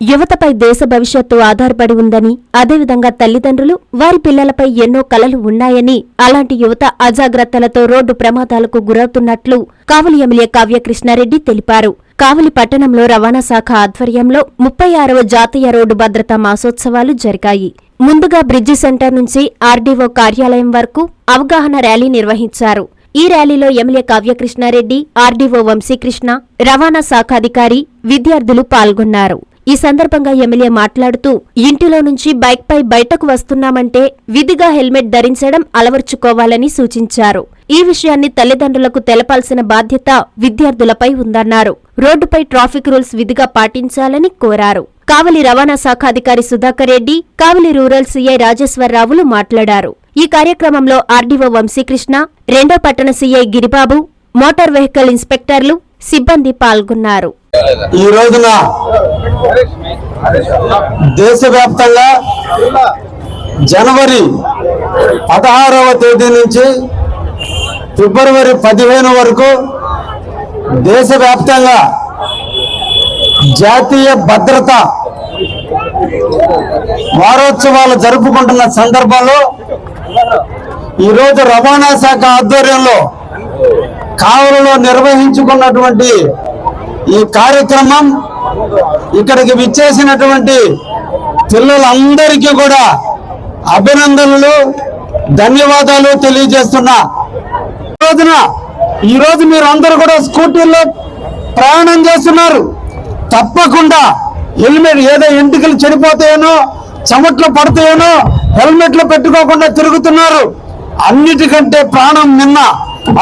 యువతపై దేశ భవిష్యత్తు ఆధారపడి ఉందని అదేవిధంగా తల్లిదండ్రులు వారి పిల్లలపై ఎన్నో కలలు ఉన్నాయని అలాంటి యువత అజాగ్రత్తలతో రోడ్డు ప్రమాదాలకు గురవుతున్నట్లు కావలి ఎమ్మెల్యే కావ్యకృష్ణారెడ్డి తెలిపారు. కావలి పట్టణంలో రవాణా శాఖ ఆధ్వర్యంలో ముప్పై ఆరవ జాతీయ రోడ్డు భద్రతా మాసోత్సవాలు జరిగాయి. ముందుగా బ్రిడ్జి సెంటర్ నుంచి ఆర్డీఓ కార్యాలయం వరకు అవగాహన ర్యాలీ నిర్వహించారు. ఈ ర్యాలీలో ఎమ్మెల్యే కావ్యకృష్ణారెడ్డి ఆర్డీఓ వంశీకృష్ణ రవాణా శాఖాధికారి విద్యార్థులు పాల్గొన్నారు. ఈ సందర్భంగా ఎమ్మెల్యే మాట్లాడుతూ ఇంటిలో నుంచి బైక్పై బయటకు వస్తున్నామంటే విధిగా హెల్మెట్ ధరించడం అలవర్చుకోవాలని సూచించారు. ఈ విషయాన్ని తల్లిదండ్రులకు తెలపాల్సిన బాధ్యత విద్యార్థులపై ఉందన్నారు. రోడ్డుపై ట్రాఫిక్ రూల్స్ విధిగా పాటించాలని కోరారు. కావలి రవాణా శాఖాధికారి సుధాకర్ రెడ్డి కావలి రూరల్ సీఐ రాజేశ్వరరావులు మాట్లాడారు. ఈ కార్యక్రమంలో ఆర్డీఓ వంశీకృష్ణ రెండో పట్టణ సీఐ గిరిబాబు మోటార్ వెహికల్ ఇన్స్పెక్టర్లు సిబ్బంది పాల్గొన్నారు. ఈ రోజున దేశవ్యాప్తంగా జనవరి పదహారవ తేదీ నుంచి ఫిబ్రవరి పదిహేను వరకు దేశవ్యాప్తంగా జాతీయ భద్రత వారోత్సవాలు జరుపుకుంటున్న సందర్భంలో ఈరోజు రవాణా శాఖ ఆధ్వర్యంలో కావలలో నిర్వహించుకున్నటువంటి ఈ కార్యక్రమం ఇక్కడికి విచ్చేసినటువంటి పిల్లలందరికీ కూడా అభినందనలు ధన్యవాదాలు తెలియజేస్తున్నా. రోజున ఈరోజు మీరు అందరూ కూడా స్కూటీల్లో ప్రయాణం చేస్తున్నారు. తప్పకుండా హెల్మెట్ ఏదో ఎంటికలు చెడిపోతాయేనో చెమట్లు పడతాయేనో హెల్మెట్లు పెట్టుకోకుండా తిరుగుతున్నారు. అన్నిటికంటే ప్రాణం నిన్న.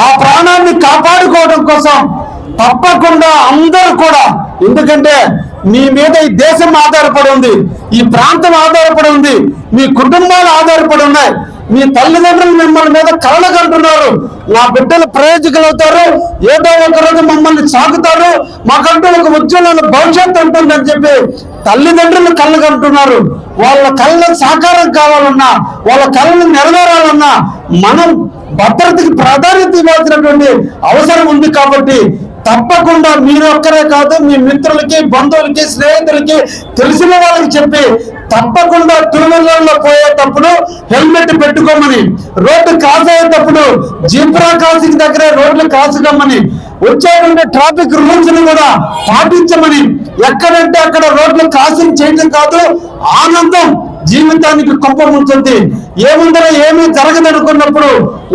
ఆ ప్రాణాన్ని కాపాడుకోవడం కోసం తప్పకుండా అందరూ కూడా ఎందుకంటే మీ మీద ఈ దేశం ఆధారపడి ఉంది ఈ ప్రాంతం ఆధారపడి ఉంది మీ కుటుంబాలు ఆధారపడి ఉన్నాయి. మీ తల్లిదండ్రులు మిమ్మల్ని మీద కళ్ళకంటున్నారు నా బిడ్డలు ప్రయోజకులవుతారు ఏదో ఒక రోజు మమ్మల్ని సాగుతారు మాకంటూ ఒక ఉజ్వలమైన భవిష్యత్తు ఉంటుందని చెప్పి తల్లిదండ్రులు కళ్ళు కంటున్నారు వాళ్ళ కళ్ళ సాకారం కావాలన్నా వాళ్ళ కళ్ళను నెరవేరాలన్నా మనం భద్రతకి ప్రాధాన్యత ఇవ్వాల్సినటువంటి అవసరం ఉంది కాబట్టి తప్పకుండా మీరు ఒక్కరే కాదు మీ మిత్రులకి బంధువులకి స్నేహితులకి తెలిసిన వాళ్ళకి చెప్పి తప్పకుండా తిరుమలలో పోయేటప్పుడు హెల్మెట్ పెట్టుకోమని రోడ్డు క్రాస్ అయ్యేటప్పుడు జీబ్రా క్రాసింగ్ దగ్గరే రోడ్లు క్రాస్ కమ్మని వచ్చేటువంటి ట్రాఫిక్ రూల్స్ని కూడా పాటించమని ఎక్కడంటే అక్కడ రోడ్లు క్రాసింగ్ చేయడం కాదు ఆనందం జీవితానికి కుప్పం ఏముందరో ఏమీ జరగదనుకున్నప్పుడు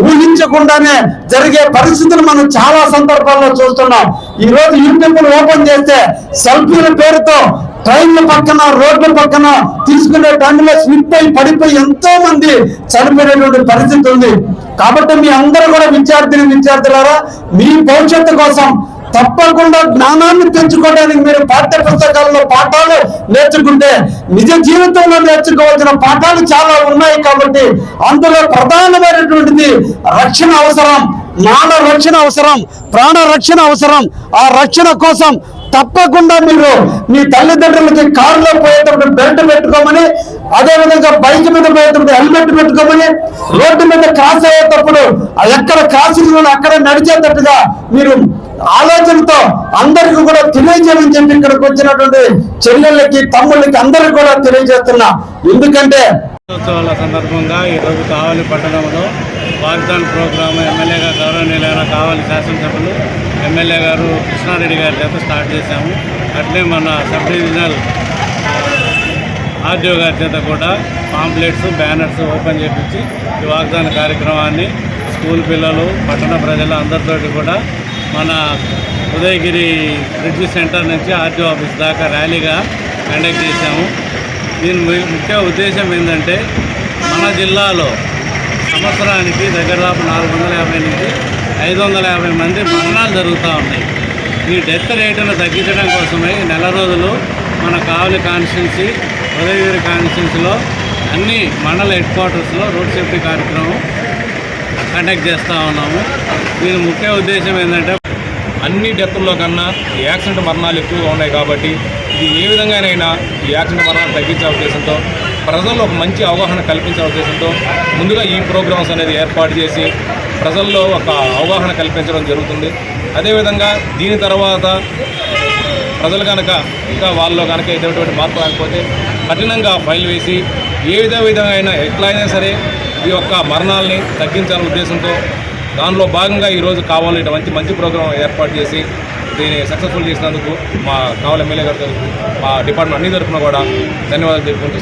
ఊహించకుండానే జరిగే పరిస్థితులు మనం చాలా సందర్భాల్లో చూస్తున్నాం. ఈ రోజు యూట్యూబ్లు ఓపెన్ చేస్తే సెల్ఫీల పేరుతో ట్రైన్ల పక్కన రోడ్ల పక్కన తీసుకునే టైంలో స్లిప్ అయి పడిపోయి ఎంతో మంది చనిపోయినటువంటి పరిస్థితి ఉంది. కాబట్టి మీ అందరూ కూడా విద్యార్థిని విద్యార్థులారా మీ భవిష్యత్తు కోసం తప్పకుండా జ్ఞానాన్ని పెంచుకోవడానికి మీరు పాఠ్య పుస్తకాల్లో పాఠాలు నేర్చుకుంటే నిజ జీవితంలో నేర్చుకోవాల్సిన పాఠాలు చాలా ఉన్నాయి కాబట్టి అందులో ప్రధానమైనటువంటిది రక్షణ అవసరం. మాన రక్షణ అవసరం ప్రాణ రక్షణ అవసరం. ఆ రక్షణ కోసం తప్పకుండా మీరు మీ తల్లిదండ్రులకి కారులో పోయేటప్పుడు బెల్ట్ పెట్టుకోమని అదే విధంగా బైక్ మీద పోయేటప్పుడు హెల్మెట్ పెట్టుకోమని రోడ్డు మీద క్రాస్ అయ్యేటప్పుడు ఎక్కడ క్రాసింగ్ అక్కడ నడిచేటట్టుగా మీరు ఆలోచనతో అందరికీ కూడా తెలియజేయమని చెప్పి ఇక్కడికి వచ్చినటువంటి చెల్లెళ్ళకి తమ్ముళ్ళకి అందరికి కూడా తెలియజేస్తున్నా. ఎందుకంటే సందర్భంగా ఈరోజు కావలి పట్టణంలో. వాగ్దాన్ ప్రోగ్రాం ఎమ్మెల్యేగా గౌరవనీయులైన కావాలి శాసనసభ్యులు ఎమ్మెల్యే గారు కృష్ణారెడ్డి గారి చేత స్టార్ట్ చేశాము. అట్లే మన సబ్ డివిజనల్ ఆర్డీఓ గారి చేత కూడా పాంప్లెట్స్ బ్యానర్స్ ఓపెన్ చేపించి ఈ వాగ్దాన కార్యక్రమాన్ని స్కూల్ పిల్లలు పట్టణ ప్రజలు అందరితోటి కూడా మన ఉదయగిరి బ్రిడ్జి సెంటర్ నుంచి ఆర్టీఓ ఆఫీస్ దాకా ర్యాలీగా కండక్ట్ చేశాము. దీని ముఖ్య ఉద్దేశం ఏంటంటే మన జిల్లాలో సంవత్సరానికి దగ్గర దాపు నాలుగు వందల యాభై నుంచి ఐదు వందల యాభై మంది మరణాలు జరుగుతూ ఉన్నాయి. ఈ డెత్ రేటును తగ్గించడం కోసమే నెల రోజులు మన కావలి కాన్స్టిట్యున్సీ ఉదయగిరి కాన్స్టిట్యున్సీలో అన్ని మండల హెడ్ క్వార్టర్స్లో రోడ్ సేఫ్టీ కార్యక్రమం కండక్ట్ చేస్తూ ఉన్నాము. దీని ముఖ్య ఉద్దేశం ఏంటంటే అన్ని డెత్ల్లో కన్నా యాక్సిడెంట్ మరణాలు ఎక్కువగా ఉన్నాయి కాబట్టి ఇది ఏ విధంగానైనా ఈ యాక్సిడెంట్ మరణాలు తగ్గించే ఉద్దేశంతో ప్రజల్లో ఒక మంచి అవగాహన కల్పించే ఉద్దేశంతో ముందుగా ఈ ప్రోగ్రామ్స్ అనేది ఏర్పాటు చేసి ప్రజల్లో ఒక అవగాహన కల్పించడం జరుగుతుంది. అదేవిధంగా దీని తర్వాత ప్రజలు కనుక ఇంకా వాళ్ళలో కనుక ఎటువంటి మార్పు రాకపోతే కఠినంగా ఫైల్ వేసి ఏ విధ విధమైన ఎట్లయినా సరే ఈ యొక్క మరణాలని తగ్గించాలనే ఉద్దేశంతో దానిలో భాగంగా ఈరోజు కావాలి మంచి మంచి ప్రోగ్రాం ఏర్పాటు చేసి దీన్ని సక్సెస్ఫుల్ చేసినందుకు మా కావాలి ఎమ్మెల్యే గారి తరఫు మా డిపార్ట్మెంట్ అన్ని తరఫున కూడా ధన్యవాదాలు తెలుపుకుంటూ